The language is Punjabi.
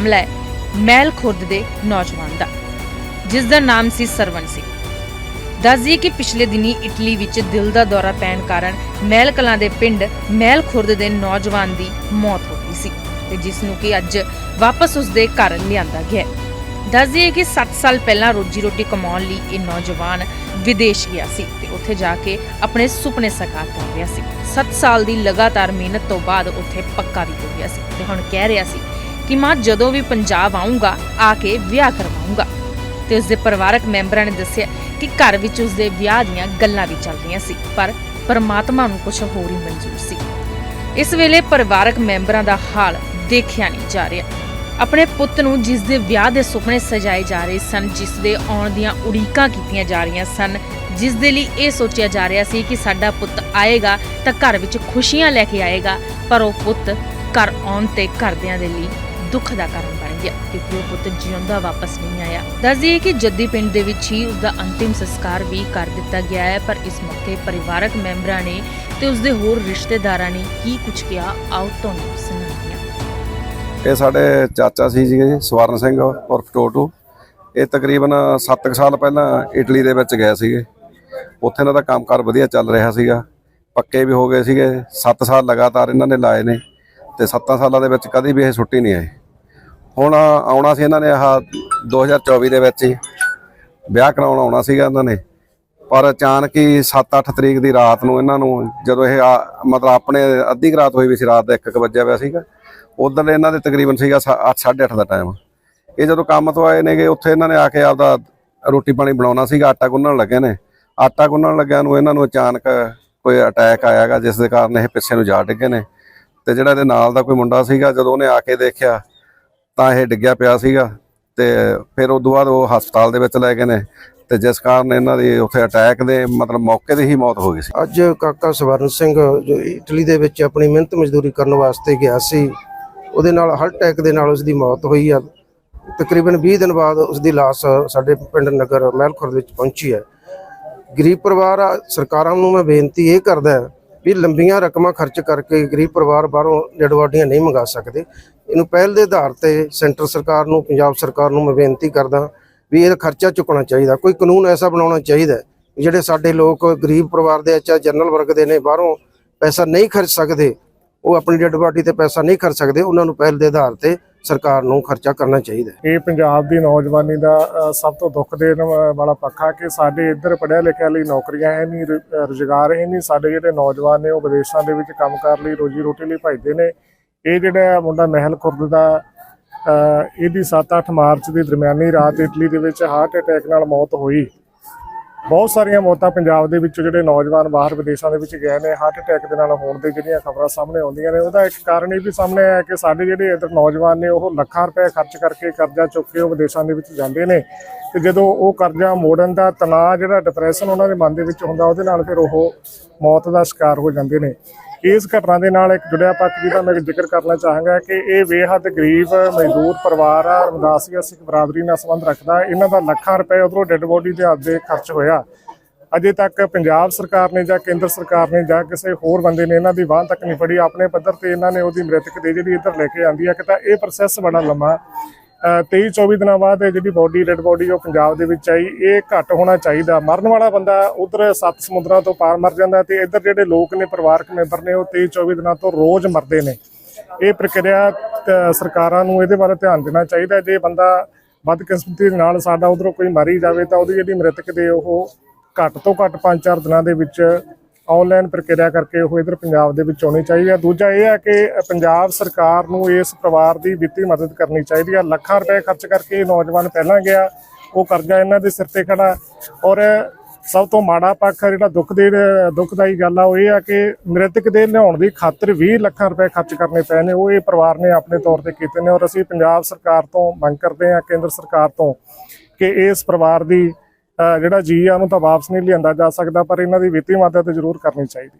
ਮਾਮਲਾ ਹੈ ਮਹਿਲ ਖੁਰਦ ਦੇ ਨੌਜਵਾਨ ਦਾ, ਜਿਸ ਦਾ ਨਾਮ ਸੀ ਸਰਵਨ ਸਿੰਘ ਦੱਸਦੀ ਕਿ ਪਿਛਲੇ ਦਿਨੀ ਇਟਲੀ ਵਿੱਚ ਦਿਲ ਦਾ ਦੌਰਾ ਪੈਣ ਕਾਰਨ ਮਹਿਲ ਕਲਾਂ ਦੇ ਪਿੰਡ ਮਹਿਲ ਖੁਰਦ ਦੇ ਨੌਜਵਾਨ ਦੀ ਮੌਤ ਹੋ ਗਈ ਸੀ ਤੇ ਜਿਸ ਨੂੰ ਕਿ ਅੱਜ ਵਾਪਸ ਉਸਦੇ ਘਰ ਲਿਆਂਦਾ ਗਿਆ ਹੈ। ਕਿ 7 ਸਾਲ ਪਹਿਲਾਂ ਰੋਜੀ ਰੋਟੀ ਕਮਾਉਣ ਲਈ ਇਹ ਨੌਜਵਾਨ ਵਿਦੇਸ਼ ਗਿਆ ਸੀ ਤੇ ਉੱਥੇ ਜਾ ਕੇ ਆਪਣੇ ਸੁਪਨੇ ਸਾਕਾਰ ਕਰ ਰਿਹਾ ਸੀ 7 ਸਾਲ ਦੀ ਲਗਾਤਾਰ ਮਿਹਨਤ ਤੋਂ ਬਾਅਦ ਉੱਥੇ ਪੱਕਾ ਵੀ ਹੋ ਗਿਆ ਸੀ ਤੇ ਹੁਣ ਕਹਿ ਰਿਹਾ ਸੀ ਕਿ ਮਾਂ ਜਦੋਂ ਵੀ ਪੰਜਾਬ ਆਉਂਗਾ ਆ ਕੇ ਵਿਆਹ ਕਰਵਾਉਂਗਾ ਤੇ ਉਸਦੇ ਪਰਿਵਾਰਕ ਮੈਂਬਰਾਂ ਨੇ ਦੱਸਿਆ ਕਿ ਘਰ ਵਿੱਚ ਉਸਦੇ ਵਿਆਹ ਦੀਆਂ ਗੱਲਾਂ ਵੀ ਚੱਲ ਰਹੀਆਂ ਸੀ, ਪਰ ਪਰਮਾਤਮਾ ਨੂੰ ਕੁਝ ਹੋਰ ਹੀ ਮਨਜ਼ੂਰ ਸੀ। ਇਸ ਵੇਲੇ ਪਰਿਵਾਰਕ ਮੈਂਬਰਾਂ ਦਾ ਹਾਲ ਦੇਖਿਆ ਨਹੀਂ ਜਾ ਰਿਹਾ। ਆਪਣੇ ਪੁੱਤ ਨੂੰ ਜਿਸ ਦੇ ਵਿਆਹ ਦੇ ਸੁਪਨੇ ਸਜਾਏ ਜਾ ਰਹੇ ਸਨ, ਜਿਸ ਦੇ ਆਉਣ ਦੀਆਂ ਉਡੀਕਾਂ ਕੀਤੀਆਂ ਜਾ ਰਹੀਆਂ ਸਨ, ਜਿਸ ਦੇ ਲਈ ਇਹ ਸੋਚਿਆ ਜਾ ਰਿਹਾ ਸੀ ਕਿ ਸਾਡਾ ਪੁੱਤ ਆਏਗਾ ਤਾਂ ਘਰ ਵਿੱਚ ਖੁਸ਼ੀਆਂ ਲੈ ਕੇ ਆਏਗਾ, ਪਰ ਉਹ ਪੁੱਤ ਘਰ ਆਉਣ ਤੇ ਘਰਦਿਆਂ ਦੇ ਲਈ ਦੁੱਖ ਦਾ ਕਾਰਨ ਬਣ ਗਿਆ। ਕਿਉਂਕਿ ਉਹ ਪੁੱਤ ਜਿਉਂਦਾ ਵਾਪਸ ਨਹੀਂ ਆਇਆ। ਦੱਸ ਦਈਏ ਕਿ ਜੱਦੀ ਪਿੰਡ ਦੇ ਵਿੱਚ ਹੀ ਉਸਦਾ ਅੰਤਿਮ ਸੰਸਕਾਰ ਵੀ ਕਰ ਦਿੱਤਾ ਗਿਆ ਹੈ, ਪਰ ਇਸ ਮੌਕੇ ਪਰਿਵਾਰਕ ਮੈਂਬਰਾਂ ਨੇ ਤੇ ਉਸਦੇ ਹੋਰ ਰਿਸ਼ਤੇਦਾਰਾਂ ਨੇ ਕੀ ਕੁਝ ਕਿਹਾ, ਆਓ ਤੁਹਾਨੂੰ ਸੁਣਾਉਂਦੇ ਇਹ ਸਾਡੇ ਚਾਚਾ ਸੀ ਜੀ, ਸਵਰਨ ਸਿੰਘ, ਉਰਫ ਟੋਟੂ। ਇਹ ਤਕਰੀਬਨ 7 ਸਾਲ ਪਹਿਲਾਂ ਇਟਲੀ ਦੇ ਵਿੱਚ ਗਏ ਸੀਗੇ। ਉੱਥੇ ਇਹਨਾਂ ਦਾ ਕੰਮਕਾਰ ਵਧੀਆ ਚੱਲ ਰਿਹਾ ਸੀਗਾ। ਪੱਕੇ ਵੀ ਹੋ ਗਏ ਸੀਗੇ। 7 ਸਾਲ ਲਗਾਤਾਰ ਇਹਨਾਂ ਨੇ ਲਾਏ ਨੇ। ਤੇ 7 ਸਾਲਾਂ ਦੇ ਵਿੱਚ ਕਦੀ ਵੀ ਇਹ ਛੁੱਟੀ ਨਹੀਂ ਆਏ ਹੁਣ ਆਉਣਾ ਸੀ ਇਹਨਾਂ ਨੇ ਆਹ 2024 ਦੇ ਵਿੱਚ ਹੀ। ਵਿਆਹ ਕਰਾਉਣ ਆਉਣਾ ਸੀਗਾ ਇਹਨਾਂ ਨੇ। ਪਰ ਅਚਾਨਕ ਹੀ 7-8 ਤਰੀਕ ਦੀ ਰਾਤ ਨੂੰ ਇਹਨਾਂ ਨੂੰ ਜਦੋਂ ਇਹ ਆ- ਮਤਲਬ ਆਪਣੇ ਅੱਧੀ ਕੁ ਰਾਤ ਹੋਈ ਵੀ ਸੀ, ਰਾਤ ਦਾ 1 ਵਜੇ ਪਿਆ ਸੀਗਾ। ਉਧਰ ਇਹਨਾਂ ਦੇ ਤਕਰੀਬਨ ਸੀਗਾ 8:30 ਦਾ ਟਾਈਮ ਇਹ ਜਦੋਂ ਕੰਮ ਤੋਂ ਆਏ ਨੇਗੇ, ਉੱਥੇ ਇਹਨਾਂ ਨੇ ਆ ਕੇ ਆਪਦਾ ਰੋਟੀ ਪਾਣੀ ਬਣਾਉਣਾ ਸੀਗਾ, ਆਟਾ ਗੁੰਨਣ ਲੱਗੇ ਨੇ। ਆਟਾ ਗੁੰਨਣ ਲੱਗਿਆ ਨੂੰ ਇਹਨਾਂ ਨੂੰ ਅਚਾਨਕ ਕੋਈ ਅਟੈਕ ਆਇਆਗਾ, ਜਿਸ ਦੇ ਕਾਰਨ ਇਹ ਪਿੱਛੇ ਨੂੰ ਜਾ ਡਿੱਗੇ ਨੇ। ਤੇ ਜਿਹੜਾ ਇਹਦੇ ਨਾਲ ਦਾ ਕੋਈ ਮੁੰਡਾ ਸੀਗਾ, ਜਦੋਂ ਉਹਨੇ ਆ ਕੇ ਦੇਖਿਆ ਤਾਂ ਇਹ ਡਿੱਗਿਆ ਪਿਆ ਸੀਗਾ ਤੇ ਫਿਰ ਉਸ ਤੋਂ ਬਾਅਦ ਉਹ ਹਸਪਤਾਲ ਦੇ ਵਿੱਚ ਲੈ ਗਏ ਨੇ ਤੇ ਜਿਸ ਕਾਰਨ ਇਹਨਾਂ ਦੀ ਉੱਥੇ ਅਟੈਕ ਦੇ ਮਤਲਬ ਮੌਕੇ ਤੇ ਹੀ ਮੌਤ ਹੋ ਗਈ ਸੀ। ਅੱਜ ਕਾਕਾ ਸਵਰਨ ਸਿੰਘ ਜੋ ਇਟਲੀ ਦੇ ਵਿੱਚ ਆਪਣੀ ਮਿਹਨਤ ਮਜ਼ਦੂਰੀ ਕਰਨ ਵਾਸਤੇ ਗਿਆ ਸੀ ਉਹਦੇ ਨਾਲ ਹਾਰਟ ਅਟੈਕ ਦੇ ਨਾਲ ਉਸ ਦੀ ਮੌਤ ਹੋਈ ਆ। ਤਕਰੀਬਨ 20 ਦਿਨ ਬਾਅਦ ਉਸ ਦੀ ਲਾਸ਼ ਸਾਡੇ ਪਿੰਡ ਨਗਰ ਮਹਿਲਖੁਰਦ ਵਿੱਚ ਪਹੁੰਚੀ ਹੈ। ਗਰੀਬ ਪਰਿਵਾਰ ਆ, ਸਰਕਾਰਾਂ ਨੂੰ ਮੈਂ ਬੇਨਤੀ ਇਹ ਕਰਦਾ ਵੀ ਲੰਬੀਆਂ ਰਕਮਾਂ ਖਰਚ ਕਰਕੇ ਗਰੀਬ ਪਰਿਵਾਰ ਬਾਹਰੋਂ ਡੈਡ ਨਹੀਂ ਮੰਗਾ ਸਕਦੇ। ਇਹਨੂੰ ਪਹਿਲ ਦੇ ਆਧਾਰ ਤੇ ਸੈਂਟਰ ਸਰਕਾਰ ਨੂੰ, ਪੰਜਾਬ ਸਰਕਾਰ ਨੂੰ ਮੈਂ ਬੇਨਤੀ ਕਰਦਾ ਵੀ ਇਹਦਾ ਖਰਚਾ ਚੁੱਕਣਾ ਚਾਹੀਦਾ। ਕੋਈ ਕਾਨੂੰਨ ਐਸਾ ਬਣਾਉਣਾ ਚਾਹੀਦਾ ਜਿਹੜੇ ਸਾਡੇ ਲੋਕ ਗਰੀਬ ਪਰਿਵਾਰ ਦੇ ਚਾਹੇ ਜਨਰਲ ਵਰਗ ਦੇ ਨੇ, ਬਾਹਰੋਂ ਪੈਸਾ ਨਹੀਂ ਖਰਚ ਸਕਦੇ, ਉਹ ਆਪਣੀ ਡੈਡ ਬਾਡੀ ਤੇ ਪੈਸਾ ਨਹੀਂ ਖਰਚ ਸਕਦੇ, ਉਹਨਾਂ ਨੂੰ ਪਹਿਲ ਦੇ ਆਧਾਰ ਤੇ ਸਰਕਾਰ ਨੂੰ ਖਰਚਾ ਕਰਨਾ ਚਾਹੀਦਾ ਹੈ। ਇਹ ਪੰਜਾਬ ਦੀ ਨੌਜਵਾਨੀ ਦਾ ਸਭ ਤੋਂ ਦੁੱਖ ਦੇਣ ਵਾਲਾ ਪੱਖ ਆ ਕਿ ਸਾਡੇ ਇੱਧਰ ਪੜ੍ਹਿਆ ਲਿਖਿਆ ਲਈ ਨੌਕਰੀਆਂ ਹੈ ਨਹੀਂ ਰੁ- ਰੁਜ਼ਗਾਰ ਹੈ ਨਹੀਂ, ਸਾਡੇ ਜਿਹੜੇ ਨੌਜਵਾਨ ਨੇ ਉਹ ਵਿਦੇਸ਼ਾਂ ਦੇ ਵਿੱਚ ਕੰਮ ਕਰਨ ਲਈ ਰੋਜੀ ਰੋਟੀ ਲਈ ਭੱਜਦੇ ਨੇ। ਇਹ ਜਿਹੜਾ ਮੁੰਡਾ ਮਹਿਲ ਖੁਰਦ ਦਾ ਇਹਦੀ 7-8 ਮਾਰਚ ਦੀ ਦਰਮਿਆਨੀ ਰਾਤ ਇਟਲੀ ਦੇ ਵਿੱਚ ਹਾਰਟ ਅਟੈਕ ਨਾਲ ਮੌਤ ਹੋਈ। ਬਹੁਤ ਸਾਰੀਆਂ ਮੌਤਾਂ ਪੰਜਾਬ ਦੇ ਵਿੱਚ ਜਿਹੜੇ ਨੌਜਵਾਨ ਬਾਹਰ ਵਿਦੇਸ਼ਾਂ ਦੇ ਵਿੱਚ ਗਏ ਨੇ ਹਾਰਟ ਅਟੈਕ ਦੇ ਨਾਲ ਹੋਣ ਦੇ ਜਿਹੜੀਆਂ ਖਬਰਾਂ ਸਾਹਮਣੇ ਆਉਂਦੀਆਂ ਨੇ, ਉਹਦਾ ਇੱਕ ਕਾਰਨ ਇਹ ਵੀ ਸਾਹਮਣੇ ਆਇਆ ਕਿ ਸਾਡੇ ਜਿਹੜੇ ਇੱਧਰ ਨੌਜਵਾਨ ਨੇ, ਉਹ ਲੱਖਾਂ ਰੁਪਏ ਖਰਚ ਕਰਕੇ ਕਰਜ਼ਾ ਚੁੱਕ ਕੇ ਉਹ ਵਿਦੇਸ਼ਾਂ ਦੇ ਵਿੱਚ ਜਾਂਦੇ ਨੇ ਤੇ ਜਦੋਂ ਉਹ ਕਰਜ਼ਾ ਮੋੜਨ ਦਾ ਤਣਾਅ ਜਿਹੜਾ ਡਿਪਰੈਸ਼ਨ ਉਹਨਾਂ ਦੇ ਮਨ ਦੇ ਵਿੱਚ ਹੁੰਦਾ, ਉਹਦੇ ਨਾਲ ਫਿਰ ਉਹ ਮੌਤ ਦਾ ਸ਼ਿਕਾਰ ਹੋ ਜਾਂਦੇ ਨੇ। ਇਸ ਘਟਨਾ ਦੇ ਨਾਲ ਇੱਕ ਜੁੜਿਆ ਪੱਖ ਜਿਹਦਾ ਮੈਂ ਜ਼ਿਕਰ ਕਰਨਾ ਚਾਹਾਂਗਾ ਕਿ ਇਹ ਬੇਹੱਦ ਗਰੀਬ, ਮਜ਼ਦੂਰ ਪਰਿਵਾਰ ਆ ਰਮਦਾਸੀਆ ਸਿੱਖ ਬਰਾਦਰੀ ਨਾਲ ਸੰਬੰਧ ਰੱਖਦਾ। ਇਹਨਾਂ ਦਾ ਲੱਖਾਂ ਰੁਪਏ ਉਧਰੋਂ ਡੈੱਡ ਬੋਡੀ ਦੇ ਹੱਥ ਦੇ ਖਰਚ ਹੋਇਆ। ਅਜੇ ਤੱਕ ਪੰਜਾਬ ਸਰਕਾਰ ਨੇ ਜਾਂ ਕੇਂਦਰ ਸਰਕਾਰ ਨੇ ਜਾਂ ਕਿਸੇ ਹੋਰ ਬੰਦੇ ਨੇ ਇਹਨਾਂ ਦੀ ਬਾਂਹ ਤੱਕ ਨਹੀਂ ਫੜੀ। ਆਪਣੇ ਪੱਧਰ ਤੇ ਇਹਨਾਂ ਨੇ ਉਹਦੀ ਮ੍ਰਿਤਕ ਦੇ ਜਿਹੜੀ ਇੱਧਰ ਲੈ ਕੇ ਆਂਦੀ ਹੈ ਕਿ ਤਾਂ ਇਹ ਪ੍ਰੋਸੈਸ ਬੜਾ ਲੰਮਾ 23 24 ਦਿਨਾਂ ਬਾਅਦ ਜਿਹੜੀ ਬੋਡੀ ਡੈਡ ਬੋਡੀ ਉਹ ਪੰਜਾਬ ਦੇ ਵਿੱਚ ਆਈ, ਇਹ ਘੱਟ ਹੋਣਾ ਚਾਹੀਦਾ। ਮਰਨ ਵਾਲਾ ਬੰਦਾ ਉਧਰ ਸੱਤ ਸਮੁੰਦਰਾਂ ਤੋਂ ਪਾਰ ਮਰ ਜਾਂਦਾ ਤੇ ਇੱਧਰ ਜਿਹੜੇ ਲੋਕ ਨੇ, ਪਰਿਵਾਰਕ ਮੈਂਬਰ ਨੇ, ਉਹ 23 24 ਦਿਨਾਂ ਤੋਂ ਰੋਜ਼ ਮਰਦੇ ਨੇ। ਇਹ ਪ੍ਰਕਿਰਿਆ ਸਰਕਾਰਾਂ ਨੂੰ ਇਹਦੇ ਬਾਰੇ ਧਿਆਨ ਦੇਣਾ ਚਾਹੀਦਾ ਜੇ ਬੰਦਾ ਬਦਕਿਸਮਤੀ ਨਾਲ ਸਾਡਾ ਉਧਰੋਂ ਕੋਈ ਮਰੀ ਜਾਵੇ ਤਾਂ ਉਹਦੀ ਜਿਹੜੀ ਮ੍ਰਿਤਕ ਦੇ ਉਹ ਘੱਟ ਤੋਂ ਘੱਟ 5-4 ਦਿਨਾਂ ਦੇ ਵਿੱਚ ਆਨਲਾਈਨ ਪ੍ਰਕਿਰਿਆ ਕਰਕੇ ਉਹ ਇਧਰ ਪੰਜਾਬ ਦੇ ਵਿੱਚ ਆਉਣੀ ਚਾਹੀਦੀ ਹੈ ਦੂਜਾ ਇਹ ਹੈ ਕਿ ਪੰਜਾਬ ਸਰਕਾਰ ਨੂੰ ਇਸ ਪਰਿਵਾਰ ਦੀ ਵਿੱਤੀ ਮਦਦ ਕਰਨੀ ਚਾਹੀਦੀ ਆ। ਲੱਖਾਂ ਰੁਪਏ ਖਰਚ ਕਰਕੇ ਨੌਜਵਾਨ ਪਹਿਲਾਂ ਗਿਆ, ਉਹ ਕਰਜ਼ਾ ਇਹਨਾਂ ਦੇ ਸਿਰ ਤੇ ਖੜਾ। ਔਰ ਸਭ ਤੋਂ ਮਾੜਾ ਪੱਖ ਜਿਹੜਾ ਦੁੱਖ ਦੇ, ਦੁੱਖਦਾਈ ਗੱਲ ਆ, ਉਹ ਇਹ ਆ ਕਿ ਮ੍ਰਿਤਕ ਦੇ ਲਿਆਉਣ ਦੀ ਖਾਤਰ 20 ਲੱਖਾਂ ਰੁਪਏ ਖਰਚ ਕਰਨੇ ਪਏ ਨੇ। ਉਹ ਇਹ ਪਰਿਵਾਰ ਨੇ ਆਪਣੇ ਤੌਰ ਤੇ ਕੀਤੇ ਨੇ। ਔਰ ਅਸੀਂ ਪੰਜਾਬ ਸਰਕਾਰ ਤੋਂ ਮੰਗ ਕਰਦੇ ਹਾਂ, ਕੇਂਦਰ ਸਰਕਾਰ ਤੋਂ ਕਿ ਇਸ ਪਰਿਵਾਰ ਦੀ ਜਿਹੜਾ ਜੀ ਆ ਉਹਨੂੰ ਤਾਂ ਵਾਪਸ ਨਹੀਂ ਲਿਆਂਦਾ ਜਾ ਸਕਦਾ, ਪਰ ਇਹਨਾਂ ਦੀ ਵਿੱਤੀ ਮਦਦ ਜ਼ਰੂਰ ਕਰਨੀ ਚਾਹੀਦੀ ਹੈ।